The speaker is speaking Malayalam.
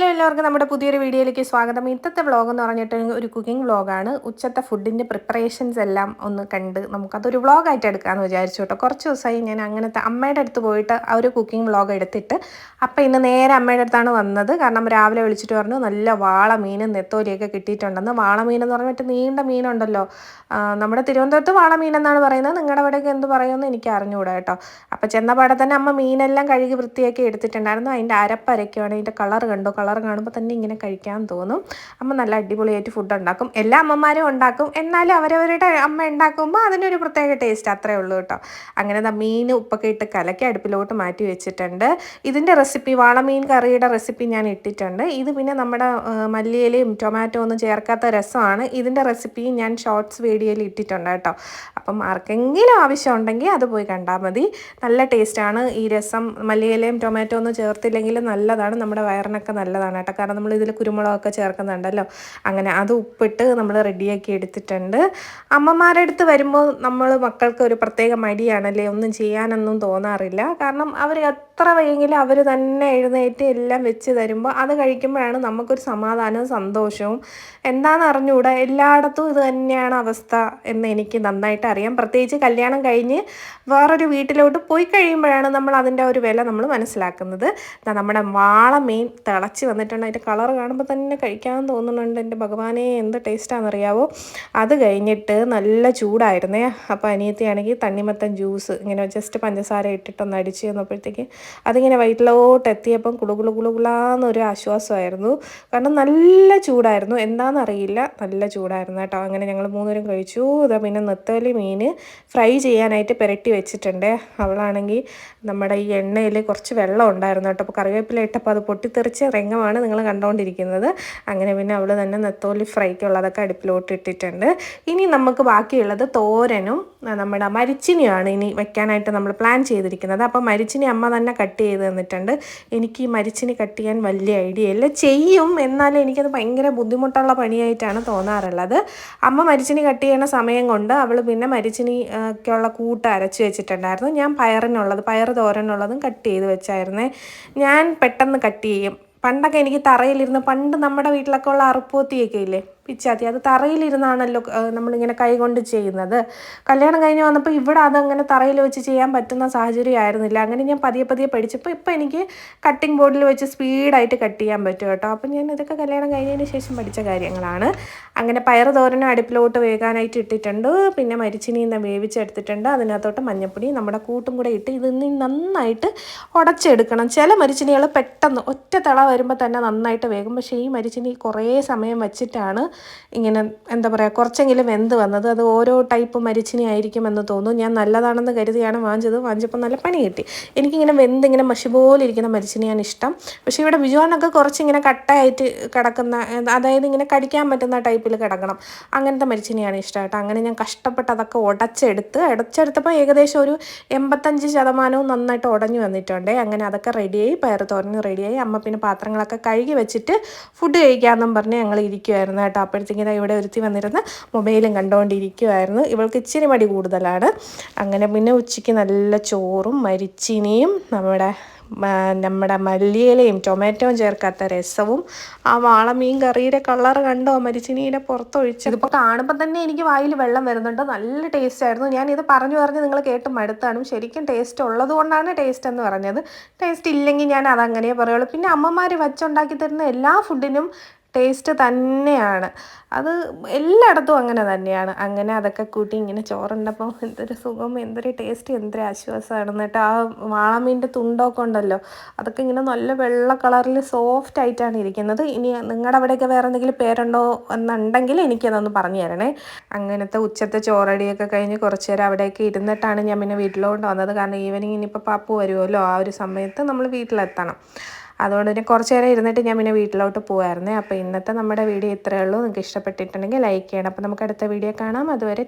le എല്ലാവർക്കും നമ്മുടെ പുതിയൊരു വീഡിയോയിലേക്ക് സ്വാഗതം. ഇന്നത്തെ വ്ളോഗ് എന്ന് പറഞ്ഞിട്ട് ഒരു കുക്കിംഗ് വ്ളോഗാണ് ഉച്ചത്തെ ഫുഡിന്റെ പ്രിപ്പറേഷൻസ് എല്ലാം ഒന്ന് കണ്ട് നമുക്കതൊരു വ്ളോഗായിട്ട് എടുക്കാമെന്ന് വിചാരിച്ചു കേട്ടോ. കുറച്ച് ദിവസമായി ഞാൻ അങ്ങനത്തെ അമ്മയുടെ അടുത്ത് പോയിട്ട് ആ ഒരു കുക്കിംഗ് വ്ളോഗ് എടുത്തിട്ട് അപ്പം ഇന്ന് നേരെ അമ്മയുടെ അടുത്താണ് വന്നത്. കാരണം രാവിലെ വിളിച്ചിട്ട് പറഞ്ഞു നല്ല വാള മീനും നെത്തോലിയൊക്കെ കിട്ടിയിട്ടുണ്ടെന്ന്. വാള മീൻ എന്ന് പറഞ്ഞിട്ട് നീണ്ട മീനുണ്ടല്ലോ. നമ്മുടെ തിരുവനന്തപുരത്ത് വാള മീൻ എന്നാണ് പറയുന്നത്. നിങ്ങളുടെ അവിടെയൊക്കെ എന്ത് പറയുമെന്ന് എനിക്ക് അറിഞ്ഞുകൂടാ കേട്ടോ. അപ്പം ചെന്നപാടെ തന്നെ അമ്മ മീനെല്ലാം കഴുകി വൃത്തിയാക്കി എടുത്തിട്ടുണ്ടായിരുന്നു. അതിന്റെ അരപ്പരയ്ക്കുവാണ് അതിന്റെ കളർ കണ്ടു. കളർ കാണുമ്പോൾ തന്നെ ഇങ്ങനെ കഴിക്കാൻ തോന്നും. അമ്മ നല്ല അടിപൊളിയായിട്ട് ഫുഡ് ഉണ്ടാക്കും. എല്ലാ അമ്മമാരും ഉണ്ടാക്കും. എന്നാലും അവരവരുടെ അമ്മ ഉണ്ടാക്കുമ്പോൾ അതിനൊരു പ്രത്യേക ടേസ്റ്റ് അത്രേ ഉള്ളൂ കേട്ടോ. അങ്ങനെ മീൻ ഉപ്പൊക്കെ ഇട്ട് കലക്കി അടുപ്പിലോട്ട് മാറ്റി വെച്ചിട്ടുണ്ട്. ഇതിന്റെ റെസിപ്പി വാളമീൻ കറിയുടെ റെസിപ്പി ഞാൻ ഇട്ടിട്ടുണ്ട്. ഇത് പിന്നെ നമ്മുടെ മല്ലിയിലയും ടൊമാറ്റോ ഒന്നും ചേർക്കാത്ത രസമാണ്. ഇതിന്റെ റെസിപ്പി ഞാൻ ഷോർട്സ് വീഡിയോയിൽ ഇട്ടിട്ടുണ്ട് കേട്ടോ. അപ്പം ആർക്കെങ്കിലും ആവശ്യം ഉണ്ടെങ്കിൽ അത് പോയി കണ്ടാൽ മതി. നല്ല ടേസ്റ്റാണ് ഈ രസം മല്ലിയിലയും ടൊമാറ്റോ ഒന്നും ചേർത്തില്ലെങ്കിലും നല്ലതാണ്. നമ്മുടെ വയറിനൊക്കെ നല്ലതാണ്. കേട്ടോ കാരണം നമ്മൾ ഇതിൽ കുരുമുളകൊക്കെ ചേർക്കുന്നുണ്ടല്ലോ. അങ്ങനെ അത് ഉപ്പിട്ട് നമ്മൾ റെഡിയാക്കി എടുത്തിട്ടുണ്ട്. അമ്മമാരുടെ അടുത്ത് വരുമ്പോൾ നമ്മൾ മക്കൾക്ക് ഒരു പ്രത്യേക മടിയാണല്ലേ? ഒന്നും ചെയ്യാനൊന്നും തോന്നാറില്ല. കാരണം അവർ എത്ര വയ്യെങ്കിലും അവർ തന്നെ എഴുന്നേറ്റ് എല്ലാം വെച്ച് തരുമ്പോൾ അത് കഴിക്കുമ്പോഴാണ് നമുക്കൊരു സമാധാനവും സന്തോഷവും. എന്താണെന്ന് അറിഞ്ഞുകൂടാ എല്ലായിടത്തും ഇത് തന്നെയാണ് അവസ്ഥ എന്ന് എനിക്ക് നന്നായിട്ട് അറിയാം. പ്രത്യേകിച്ച് കല്യാണം കഴിഞ്ഞ് വേറൊരു വീട്ടിലോട്ട് പോയി കഴിയുമ്പോഴാണ് നമ്മൾ അതിന്റെ ഒരു വില നമ്മൾ മനസ്സിലാക്കുന്നത്. നമ്മുടെ വാള മെയിൻ തിളച്ച് വന്നിട്ടുണ്ട്. അതിന്റെ കളർ കാണുമ്പോൾ തന്നെ കഴിക്കാൻ തോന്നുന്നുണ്ട്. എന്റെ ഭഗവാനെ എന്ത് ടേസ്റ്റാണെന്നറിയാവോ? അത് കഴിഞ്ഞിട്ട് നല്ല ചൂടായിരുന്നേ. അപ്പോൾ അനിയത്തിയാണെങ്കിൽ തണ്ണിമത്തൻ ജ്യൂസ് ഇങ്ങനെ ജസ്റ്റ് പഞ്ചസാര ഇട്ടിട്ടൊന്ന് അടിച്ച് തന്നപ്പോഴത്തേക്ക് അതിങ്ങനെ വയറ്റിലോട്ട് എത്തിയപ്പം കുളുകുളു കുളുകുളാന്നൊരു ആശ്വാസമായിരുന്നു. കാരണം നല്ല ചൂടായിരുന്നു. എന്താണെന്നറിയില്ല. നല്ല ചൂടായിരുന്നു കേട്ടോ. അങ്ങനെ ഞങ്ങൾ മൂന്നുപേരും കഴിച്ചു. ഇതാ പിന്നെ നെത്തോലി മീൻ ഫ്രൈ ചെയ്യാനായിട്ട് പുരട്ടി വെച്ചിട്ടുണ്ട്. അവളാണെങ്കിൽ നമ്മുടെ ഈ എണ്ണയിൽ കുറച്ച് വെള്ളം ഉണ്ടായിരുന്നു കേട്ടോ. അപ്പോൾ കറിവേപ്പില ഇട്ടപ്പോൾ അത് പൊട്ടിത്തെറിച്ച് രംഗമാണ് നിങ്ങൾ കണ്ടുകൊണ്ടിരിക്കുന്നത് അങ്ങനെ പിന്നെ അവൾ തന്നെ നെത്തോലി ഫ്രൈക്കുള്ളതൊക്കെ അടുപ്പിലോട്ട് ഇട്ടിട്ടുണ്ട്. ഇനി നമുക്ക് ബാക്കിയുള്ളത് തോരനും നമ്മുടെ മരിച്ചിനിയാണ് ഇനി വെക്കാനായിട്ട് നമ്മൾ പ്ലാൻ ചെയ്തിരിക്കുന്നത്. അപ്പോൾ മരിച്ചിനി അമ്മ തന്നെ കട്ട് ചെയ്ത് തന്നിട്ടുണ്ട്. എനിക്ക് ഈ മരിച്ചിനി കട്ട് ചെയ്യാൻ വലിയ ഐഡിയ ഇല്ല. ചെയ്യും. എന്നാലും എനിക്കത് ഭയങ്കര ബുദ്ധിമുട്ടുള്ള പണിയായിട്ടാണ് തോന്നാറുള്ളത്. അമ്മ മരിച്ചിനി കട്ട് ചെയ്യുന്ന സമയം കൊണ്ട് അവൾ പിന്നെ മരിച്ചിനി ഒക്കെയുള്ള കൂട്ട് അരച്ച് വെച്ചിട്ടുണ്ടായിരുന്നു. ഞാൻ പയറിനുള്ളത് പയർ തോരനുള്ളതും കട്ട് ചെയ്ത് വെച്ചായിരുന്നേ. ഞാൻ പെട്ടെന്ന് കട്ട് ചെയ്യും. പണ്ടൊക്കെ എനിക്ക് തറയിലിരുന്ന് പണ്ട് നമ്മുടെ വീട്ടിലൊക്കെ ഉള്ള അറുപ്പൂത്തിയൊക്കെ ഇല്ലേ? പിച്ചാത്തി അത് തറയിലിരുന്നാണല്ലോ നമ്മളിങ്ങനെ കൈകൊണ്ട് ചെയ്യുന്നത്. കല്യാണം കഴിഞ്ഞ് വന്നപ്പോൾ ഇവിടെ അതങ്ങനെ തറയിൽ വെച്ച് ചെയ്യാൻ പറ്റുന്ന സാഹചര്യം ആയിരുന്നില്ല അങ്ങനെ ഞാൻ പതിയെ പതിയെ പഠിച്ചപ്പോൾ ഇപ്പോൾ എനിക്ക് കട്ടിംഗ് ബോർഡിൽ വെച്ച് സ്പീഡായിട്ട് കട്ട് ചെയ്യാൻ പറ്റും കേട്ടോ. അപ്പം ഞാൻ ഇതൊക്കെ കല്യാണം കഴിഞ്ഞതിന് ശേഷം പഠിച്ച കാര്യങ്ങളാണ്. അങ്ങനെ പയർ തോരനും അടുപ്പിലോട്ട് വേകാനായിട്ട് ഇട്ടിട്ടുണ്ട്. പിന്നെ മരിച്ചിനി വേവിച്ചെടുത്തിട്ടുണ്ട്. അതിനകത്തോട്ട് മഞ്ഞപ്പൊടി നമ്മുടെ കൂട്ടും കൂടെ ഇട്ട് ഇത് നന്നായിട്ട് ഉടച്ചെടുക്കണം. ചില മരിച്ചിനികൾ പെട്ടെന്ന് ഒറ്റ തള വരുമ്പോൾ തന്നെ നന്നായിട്ട് വേകും. പക്ഷേ ഈ മരിച്ചിനി കുറേ സമയം വെച്ചിട്ടാണ് ഇങ്ങനെ എന്താ പറയുക കുറച്ചെങ്കിലും വെന്ത് വന്നത്. അത് ഓരോ ടൈപ്പ് മരിച്ചിനി ആയിരിക്കുമെന്ന് തോന്നുന്നു. ഞാൻ നല്ലതാണെന്ന് കരുതിയാണ് വാങ്ങിച്ചത്. വാങ്ങിച്ചപ്പോൾ നല്ല പണി കിട്ടി. എനിക്കിങ്ങനെ വെന്ത് ഇങ്ങനെ മഷി പോലെ ഇരിക്കുന്ന മരിച്ചിനിയാണ് ഇഷ്ടം. പക്ഷേ ഇവിടെ ബിജുവാനൊക്കെ കുറച്ചിങ്ങനെ കട്ടയായിട്ട് കിടക്കുന്ന അതായത് ഇങ്ങനെ കടിക്കാൻ പറ്റുന്ന ടൈപ്പിൽ കിടക്കണം. അങ്ങനത്തെ മരിച്ചിനിയാണ് ഇഷ്ടം കേട്ടോ അങ്ങനെ ഞാൻ കഷ്ടപ്പെട്ട് അതൊക്കെ ഉടച്ചെടുത്ത് ഉടച്ചെടുത്തപ്പോൾ ഏകദേശം ഒരു എൺപത്തഞ്ച് ശതമാനവും നന്നായിട്ട് ഉടഞ്ഞു വന്നിട്ടുണ്ട്. അങ്ങനെ അതൊക്കെ റെഡിയായി പയർ തോരന് റെഡിയായി അമ്മ പിന്നെ പാത്രങ്ങളൊക്കെ കഴുകി വെച്ചിട്ട് ഫുഡ് കഴിക്കാമെന്നും പറഞ്ഞ് ഞങ്ങൾ ഇരിക്കുമായിരുന്നു കേട്ടോ. അപ്പോഴത്തേക്കും ഇവിടെ ഒരുത്തി വന്നിരുന്ന് മൊബൈലും കണ്ടുകൊണ്ടിരിക്കുമായിരുന്നു ഇവൾക്ക് ഇച്ചിരി മടി കൂടുതലാണ്. അങ്ങനെ പിന്നെ ഉച്ചയ്ക്ക് നല്ല ചോറും മരിച്ചിനിയും നമ്മുടെ നമ്മുടെ മല്ലിയിലയും ടൊമാറ്റോയും ചേർക്കാത്ത രസവും ആ വാളമീൻ കറിയുടെ കളർ കണ്ടോ മരിച്ചിനീടെ പുറത്തൊഴിച്ച്? ഇതിപ്പോൾ കാണുമ്പോൾ തന്നെ എനിക്ക് വായിൽ വെള്ളം വരുന്നുണ്ട്. നല്ല ടേസ്റ്റ് ആയിരുന്നു. ഞാൻ ഇത് പറഞ്ഞു പറഞ്ഞ് നിങ്ങൾ കേട്ട് മടുത്താണ്. ശരിക്കും ടേസ്റ്റ് ഉള്ളത് കൊണ്ടാണ് ടേസ്റ്റ് എന്ന് പറഞ്ഞത്. ടേസ്റ്റ് ഇല്ലെങ്കിൽ ഞാൻ അതങ്ങനെ പറയുള്ളൂ. പിന്നെ അമ്മമാർ വച്ചുണ്ടാക്കി തരുന്ന എല്ലാ ഫുഡിനും ടേസ്റ്റ് തന്നെയാണ്. അത് എല്ലായിടത്തും അങ്ങനെ തന്നെയാണ്. അങ്ങനെ അതൊക്കെ കൂട്ടി ഇങ്ങനെ ചോറുണ്ടപ്പോൾ എന്തൊരു സുഖം എന്തൊരു ടേസ്റ്റ് എന്തൊരു ആശ്വാസമാണ് എന്നിട്ട് ആ വാളമീന്റെ തുണ്ടൊക്കെ ഉണ്ടല്ലോ അതൊക്കെ ഇങ്ങനെ നല്ല വെള്ള കളറിൽ സോഫ്റ്റ് ആയിട്ടാണ് ഇരിക്കുന്നത്. ഇനി നിങ്ങളുടെ അവിടെയൊക്കെ വേറെ എന്തെങ്കിലും പേരുണ്ടോ എന്നുണ്ടെങ്കിൽ എനിക്കതൊന്ന് പറഞ്ഞു തരണേ. അങ്ങനത്തെ ഉച്ചത്തെ ചോറടിയൊക്കെ കഴിഞ്ഞ് കുറച്ച് നേരം അവിടെയൊക്കെ ഇരുന്നിട്ടാണ് ഞാൻ പിന്നെ വീട്ടിലോട്ട് വന്നത്. കാരണം ഈവനിങ് ഇനിയിപ്പോൾ പാപ്പു വരുമല്ലോ ആ ഒരു സമയത്ത് നമ്മൾ വീട്ടിലെത്തണം. അതുകൊണ്ട് തന്നെ കുറച്ച് നേരം ഇരുന്നിട്ട് ഞാൻ പിന്നെ വീട്ടിലോട്ട് പോകുമായിരുന്നേ അപ്പോൾ ഇന്നത്തെ നമ്മുടെ വീഡിയോ ഇത്രയേ ഉള്ളൂ. നിങ്ങൾക്ക് ഇഷ്ടപ്പെട്ടിട്ടുണ്ടെങ്കിൽ ലൈക്ക് ചെയ്യണം. അപ്പോൾ നമുക്ക് അടുത്ത വീഡിയോ കാണാം. അതുവരെ